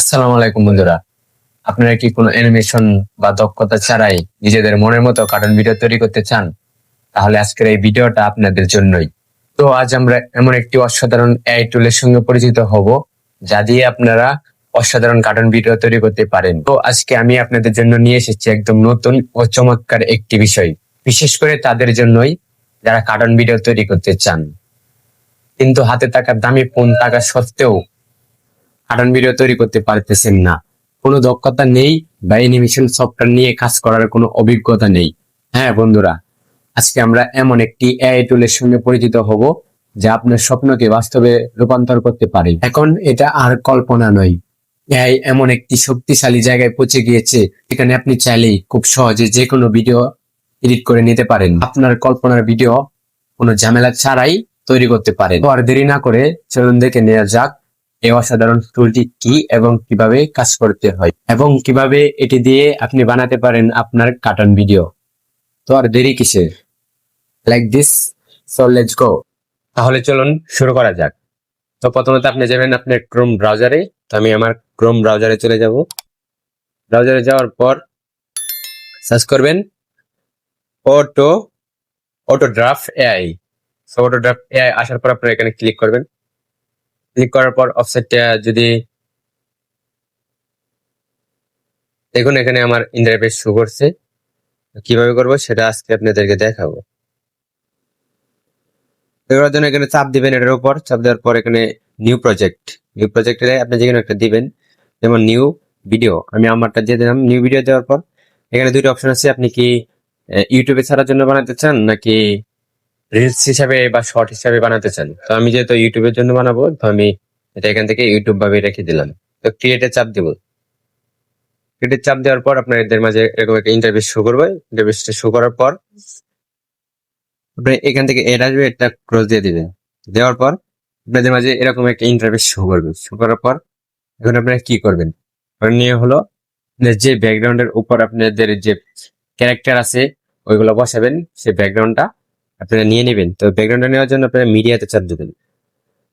আসসালামু আলাইকুম বন্ধুরা। আপনারা কি কোনো অ্যানিমেশন বা দক্ষতা ছাড়াই নিজেদের মনের মতো কার্টুন ভিডিও তৈরি করতে চান? তাহলে আজকের এই ভিডিওটা আপনাদের জন্যই। তো আজ আমরা এমন একটি অসাধারণ এআই টুলের সঙ্গে পরিচিত হব, যা দিয়ে আপনারা অসাধারণ কার্টুন ভিডিও তৈরি করতে পারেন। তো আজকে আমি আপনাদের জন্য নিয়ে এসেছি একদম নতুন ও চমৎকার একটি বিষয়, বিশেষ করে তাদের জন্যই যারা কার্টুন ভিডিও তৈরি করতে চান। কিন্তু হাতে থাকা দামি ফোন থাকা সত্ত্বেও কার্টুন ভিডিও তৈরি করতে পারতেছেন না। কোনো দক্ষতা নেই বা অ্যানিমেশন সফটওয়্যার নিয়ে কাজ করার কোনো অভিজ্ঞতা নেই। হ্যাঁ বন্ধুরা, আজকে আমরা এমন একটি এআই টুলের সঙ্গে পরিচিত হব যা আপনার স্বপ্নকে বাস্তবে রূপান্তর করতে পারে। এখন এটা আর কল্পনা নয়। এআই এমন একটি শক্তিশালী জায়গায় পৌঁছে গিয়েছে যেখানে আপনি চাইলেই খুব সহজে যে কোনো ভিডিও এডিট করে নিতে পারেন। আপনার কল্পনার ভিডিও কোনো ঝামেলা ছাড়াই তৈরি করতে পারেন। আর দেরি না করে চলুন দেখে নেওয়া যাক এই অসাধারণ টুলটি কি এবং কীভাবে কাজ করতে হয়? এবং কীভাবে এটি দিয়ে আপনি বানাতে পারেন আপনার কার্টুন ভিডিও তো আর দেরি কিসের? Like this so let's go তাহলে চলুন শুরু করা যাক। তো প্রথমত আপনি যাবেন আপনার ক্রোম ব্রাউজারে তো আমি আমার ক্রোম ব্রাউজারে চলে যাব। ব্রাউজারে যাওয়ার পর সার্চ করবেন auto auto draft AI so auto draft AI আসার পর আপনারা এখানে ক্লিক করবেন। ক্লিক করার পর অফসেটটা যদি দেখুন এখানে আমার ইন্টারফেস শো করছে। কীভাবে করব সেটা আজকে আপনাদেরকে দেখাবো। এগুলোর জন্য এখানে চাপ দিবেন এটার উপর। চাপ দেওয়ার পর এখানে নিউ প্রজেক্ট নিউ প্রজেক্টে আপনি যেখানে একটা দিবেন। যেমন নিউ ভিডিও আমি আমারটা দিয়ে দিলাম নিউ ভিডিও দেওয়ার পর। এখানে দুটো অপশন আছে। আপনি কি ইউটিউবে ছাড়ার জন্য বানাতে চান নাকি রিলস হিসাবে বা শর্ট হিসাবে বানাতে চান। তো আমি যেহেতু ইউটিউবের জন্য বানাবো, তো আমি এটা এখান থেকে ইউটিউব ভাবে রেখে দিলাম। তো ক্রিয়েটে চাপ দিব। ক্রিয়েটে চাপ দেওয়ার পর আপনার এদের মাঝে এরকম একটা ইন্টারভিউ শো করবে। ইন্টারভিউটা শো করার পর আপনি এখান থেকে এড আসবে এটা ক্রস দিয়ে দিবেন। দেওয়ার পর আপনাদের মাঝে এরকম একটা ইন্টারভিউ শো করবে। শো করার পর এখন আপনারা কি করবেন? নিয়ে হলো যে ব্যাকগ্রাউন্ডের উপর আপনাদের যে ক্যারেক্টার আছে, ওইগুলো বসাবেন। সেই ব্যাকগ্রাউন্ডটা আপনারা নিয়ে নেবেন। তো ব্যাকগ্রাউন্ডটা নেওয়ার জন্য আপনারা মিডিয়াতে চাপ দেবেন।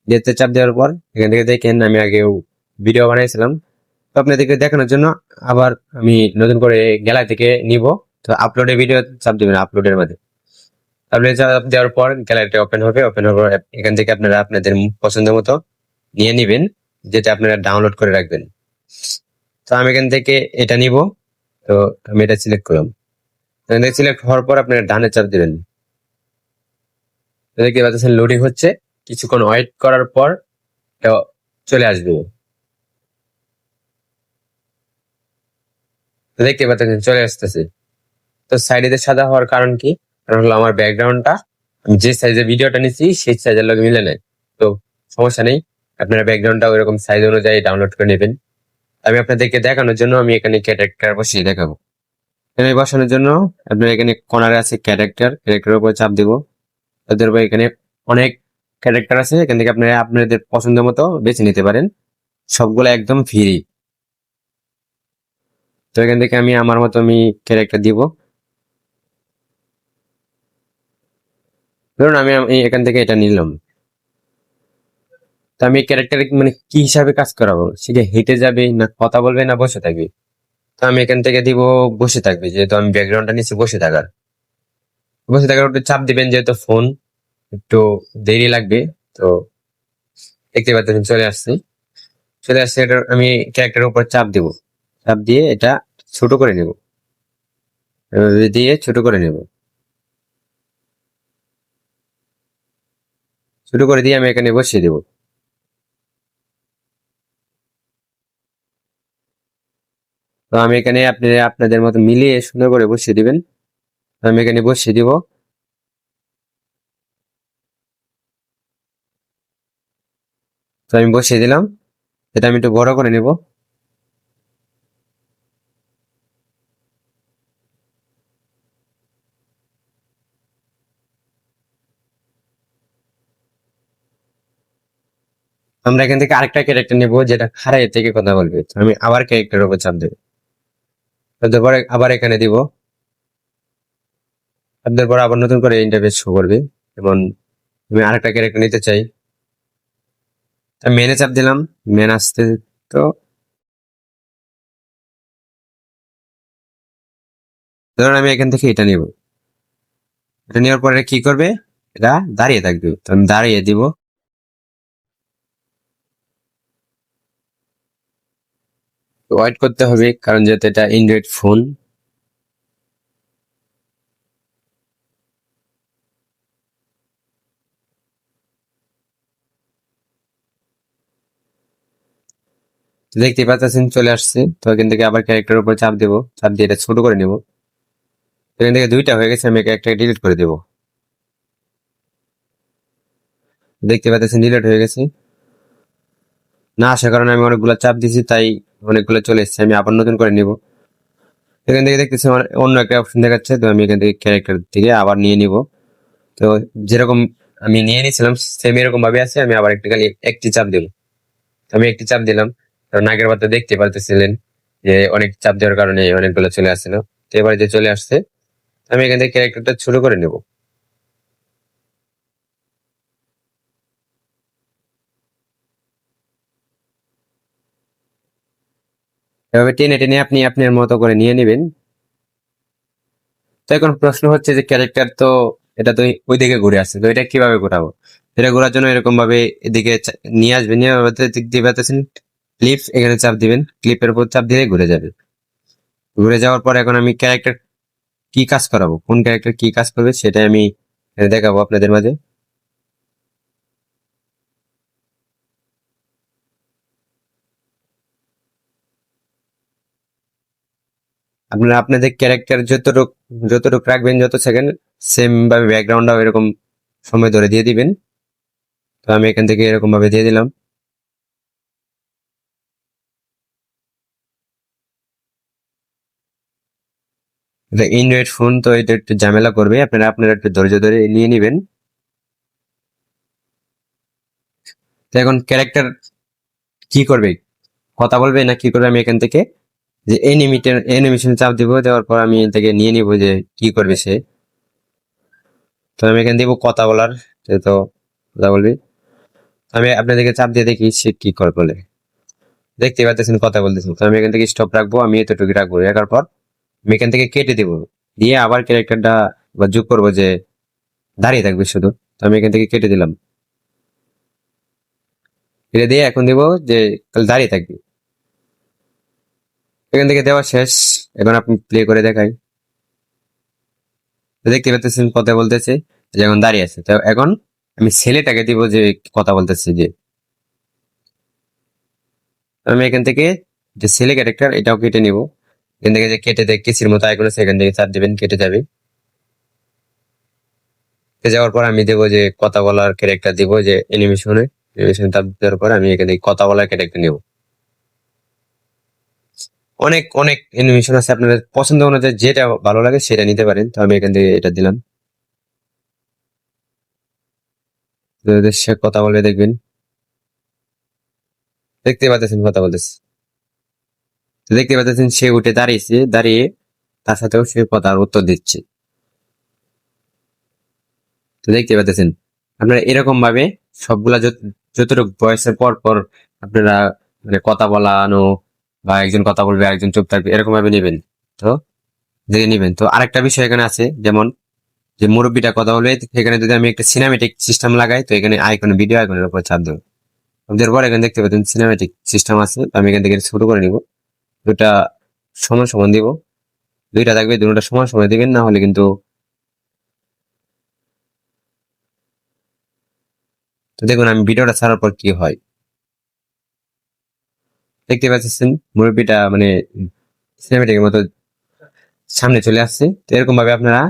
মিডিয়াতে চাপ দেওয়ার পর এখান থেকে দেখেন, আমি আগেও ভিডিও বানিয়েছিলাম তো আপনাদেরকে দেখানোর জন্য আবার আমি নতুন করে গ্যালারি থেকে নিব। তো আপলোডে ভিডিও চাপ দেবেন আপলোডের মধ্যে। আপনি চাপ দেওয়ার পর গ্যালারিটা ওপেন হবে। ওপেন হওয়ার পর এখান থেকে আপনারা আপনাদের পছন্দ মতো নিয়ে নেবেন, যেটা আপনারা ডাউনলোড করে রাখবেন। তো আমি এখান থেকে এটা নিব। তো আমি এটা সিলেক্ট করলাম। সিলেক্ট হওয়ার পর আপনারা ডানে চাপ দেবেন। দেখতে পাচ্ছেন লোডিং হচ্ছে। কিছুক্ষণ ওয়েট করার পর চলে আসবে। দেখতে পাচ্ছেন চলে আসতেছে। তো সাইডে সাদা হওয়ার কারণ কি? কারণ হলো আমার ব্যাকগ্রাউন্ডটা যে সাইজের ভিডিওটা নিচ্ছি সেই সাইজের লোক মিলে নেয় তো সমস্যা নেই, আপনারা ব্যাকগ্রাউন্ডটা ওইরকম সাইজ অনুযায়ী ডাউনলোড করে নেবেন। আমি আপনাদেরকে দেখানোর জন্য আমি এখানে ক্যারেক্টার বসিয়ে দেখাবো। এখানে বসানোর জন্য আপনার এখানে কর্নারে আছে ক্যারেক্টার ক্যারেক্টারের উপর চাপ দিব। তাদের উপর এখানে অনেক ক্যারেক্টার আছে, এখান থেকে আপনারা আপনাদের পছন্দ মতো বেছে নিতে পারেন। সবগুলো একদম ফ্রি তো এখান থেকে আমি আমার মতো আমি ক্যারেক্টার দিব। ধরুন আমি এখান থেকে এটা নিলাম। তো আমি ক্যারেক্টার মানে কি হিসাবে কাজ করাবো? সে হেঁটে যাবে না কথা বলবে না বসে থাকবে? তো আমি এখান থেকে দিব বসে থাকবে, যেহেতু আমি ব্যাকগ্রাউন্ডটা নিচ্ছি বসে থাকার। বসে থাকার একটু চাপ দিবেন যেহেতু ফোন, একটু দেরি লাগবে, তো দেখতে পাচ্ছেন, চলে আসছি। চলে আসছে এটা আমি ক্যারেক্টারের উপর চাপ দিব। চাপ দিয়ে এটা ছোট করে নেব। দিয়ে ছোট করে নেব। ছোট করে দিয়ে আমি এখানে বসিয়ে দেব। তো আমি এখানে আপনি, আপনাদের মতো মিলিয়ে সুন্দর করে বসিয়ে দিবেন। আমি এখানে বসিয়ে দিব। তো আমি বসিয়ে দিলাম। এটা আমি একটু বড় করে নেব। আমরা এখান থেকে আরেকটা ক্যারেক্টার নেব যেটা খারাই থেকে কথা বলবে। আমি আবার ক্যারেক্টারের উপর চাপ দেবো। আবার এখানে দিব। আপনার পর আবার নতুন করে ইন্টারফেস শো করবে। যেমন আমি আরেকটা ক্যারেক্টার নিতে চাই। মেনে চাপ দিলাম। মেন আসতে তো ধরুন আমি এখান থেকে এটা নেব। এটা নেওয়ার পরে কি করবে? এটা দাঁড়িয়ে থাকবে। তো আমি দাঁড়িয়ে দিব। ওয়েট করতে হবে, কারণ যেহেতু এটা অ্যান্ড্রয়েড ফোন দেখতে পাচ্ছেন, চলে আসছে। তো এখান থেকে আবার ক্যারেক্টার উপর চাপ দেবো। চাপ দিয়ে এটা ছোট করে নেব। এখান থেকে দুইটা হয়ে গেছে, আমি একটা ডিলিট করে দেব। দেখতে পাচ্ছেন ডিলিট হয়ে গেছে। না আসার কারণে আমি অনেকগুলো চাপ দিয়েছি, তাই অনেকগুলো চলে এসেছে। আমি আবার নতুন করে নিব। এখান থেকে দেখতেছি আমার অন্য একটা অপশন দেখাচ্ছে, তো আমি এখান থেকে ক্যারেক্টার থেকে আবার নিয়ে নিব। তো যেরকম আমি নিয়ে নিয়েছিলাম সেম এরকম ভাবে আছে, আমি আবার একটু খালি একটি চাপ দেব। আমি একটি চাপ দিলাম। কারণ আগের বার তো দেখতে পারতেছিলেন যে অনেক চাপ দেওয়ার কারণে অনেকগুলো চলে আসছিল। তো এবার যে চলে আসছে। আমি এখান থেকে ক্যারেক্টারটা শুরু করে নেব। এভাবে টেনে টেনে আপনি আপনার মতো করে নিয়ে নেবেন। তো এখন প্রশ্ন হচ্ছে যে ক্যারেক্টার তো এটা তো ওই দিকে ঘুরে আসছে, তো এটা কীভাবে ঘোরাবো? এটা ঘোরার জন্য এরকম ভাবে এদিকে নিয়ে আসবেন, নিয়ে দিক দিয়ে ক্লিপ এখানে চাপ দিবেন। ক্লিপের উপর চাপ দিলে ঘুরে যাবে। ঘুরে যাওয়ার পর এখন আমি ক্যারেক্টার কি কাজ করাবো? কোন ক্যারেক্টার কি কাজ করবে সেটাই আমি দেখাবো আপনাদের মাঝে। আপনারা আপনাদের ক্যারেক্টার যতটুক যতটুক রাখবেন, যত সেকেন্ড সেম ভাবে ব্যাকগ্রাউন্ডটাও এরকম সময় ধরে দিয়ে দিবেন। তো আমি এখান থেকে এরকম ভাবে দিয়ে দিলাম। এটা অ্যান্ড্রয়েড ফোন তো এটা একটু ঝামেলা করবে। আপনারা আপনারা একটু ধৈর্য ধরে নিয়ে নেবেন। তো এখন ক্যারেক্টার কি করবে? কথা বলবে না কি করবে আমি এখান থেকে? যে এনিমিটের অ্যানিমেশন চাপ দিব, দেওয়ার পর আমি এখান থেকে নিয়ে নিব যে কি করবে সে। তো আমি এখানে দিব কথা বলার তো কথা বলবি। আমি আপনাদেরকে চাপ দিয়ে দেখি সে কি করে বলে। দেখতে পাচ্ছেন কথা বলতেছেন তো আমি এখান থেকে স্টপ রাখব, আমি এতটুকু রাখব। রাখার পর আমি এখান থেকে কেটে দিব। দিয়ে আবার ক্যারেক্টারটা বা যোগ করব যে দাঁড়িয়ে থাকবে শুধু। তো আমি এখান থেকে কেটে দিলাম। কেটে দিয়ে এখন দিব যে দাঁড়িয়ে থাকবে। এখান থেকে দেওয়া শেষ। এখন আপনি প্লে করে দেখাই। দেখতে পাচ্ছেন কথা বলতেছে, যে এখন দাঁড়িয়ে আছে। তো এখন আমি ছেলেটাকে দিব যে কথা বলতেছে যে, আমি এখান থেকে যে ছেলে ক্যারেক্টার এটাও কেটে নিব। এখান থেকে যে কেটে দেয় কিসির মতো আইকন আছে এখান থেকে চাপ দিবেন, কেটে যাবে। যাওয়ার পর আমি দেবো যে কথা বলার ক্যারেক্টার দিব যে অ্যানিমেশনে অ্যানিমেশন চাপ দেওয়ার পর আমি এখান কথা বলার ক্যারেক্টার নিব। অনেক অনেক অ্যানিমেশন আছে, আপনাদের পছন্দ অনুযায়ী যেটা ভালো লাগে সেটা নিতে পারেন। তো আমি এখান থেকে এটা দিলাম। সে কথা বলে দেখবেন। দেখতে পাচ্ছেন কথা বলতেছে। দেখতে পাচ্ছেন সে উঠে দাঁড়িয়েছে, দাঁড়িয়ে তার সাথেও সে কথার উত্তর দিচ্ছে। তো দেখতে পাচ্ছেন, আপনারা এরকম ভাবে সবগুলা যত- যতটুকু বয়সের পর পর আপনারা মানে কথা বলানো বা একজন কথা বলবে একজন চুপ থাকবে এরকম ভাবে নেবেন। তো দেখে নেবেন। তো আরেকটা বিষয় এখানে আছে, যেমন যে মুরব্বীটা কথা বলবে, এখানে যদি আমি একটা সিনেমেটিক সিস্টেম লাগাই, তো এখানে আইকন ভিডিও আইকনের উপর চাপ দেবো। দেওয়ার পর এখানে দেখতে পাচ্ছেন সিনেমেটিক সিস্টেম আছে আমি এখান থেকে শুরু করে নিব। দুটা সমান সমান দিব। দুইটা থাকবে, দুটা সমান সমান দিবেন, না হলে কিন্তু তো দেখুন আমি ভিডিওটা ছাড়ার পর কি হয়। দেখতে পাচ্ছেন, মুরব্বীটা মানে সিনেমেটিকের মতো সামনে চলে আসছে। তো এরকম ভাবে আপনারা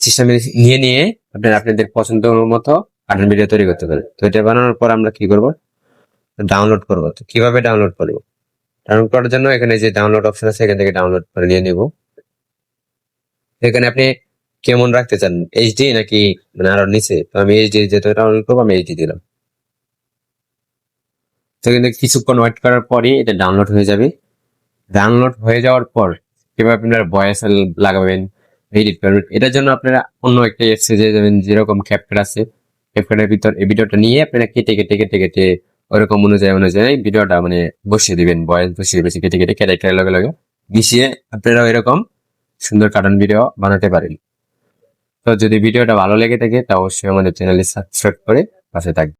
সিস্টেম নিয়ে নিয়ে আপনারা আপনাদের পছন্দ মতো কার্টুন ভিডিও তৈরি করতে পারেন। তো এটা বানানোর পর আমরা কি করব? ডাউনলোড করব। তো কীভাবে ডাউনলোড করব? ডাউনলোড করার জন্য এখানে যে ডাউনলোড অপশন আছে, এখান থেকে ডাউনলোড করে নিয়ে নিব। এখানে আপনি কেমন রাখতে চান? এইচডি নাকি মানে আরও নিচে? তো আমি এইচডি যেহেতু ডাউনলোড করব, আমি এইচডি দিলাম। তো কিন্তু কিছুক্ষণ ওয়েট করার পরই এটা ডাউনলোড হয়ে যাবে। ডাউনলোড হয়ে যাওয়ার পর কীভাবে আপনারা ভয়েস লাগাবেন এডিট করবেন, এটার জন্য আপনারা অন্য একটা এক্সে যে যাবেন, যেরকম ক্যাপকাট আছে। ক্যাপকাটের ভিতর এই ভিডিওটা নিয়ে আপনারা কেটে কেটে কেটে কেটে ওরকম অনুযায়ী অনুযায়ী ভিডিওটা মানে বসিয়ে দিবেন বয়স বসিয়ে বেশি কেটে কেটে ক্যারেক্টারের লগে লগে মিশিয়ে আপনারা এরকম সুন্দর কার্টুন ভিডিও বানাতে পারেন। তো যদি ভিডিওটা ভালো লেগে থাকে, তা অবশ্যই আমাদের চ্যানেলে সাবস্ক্রাইব করে পাশে থাকবেন।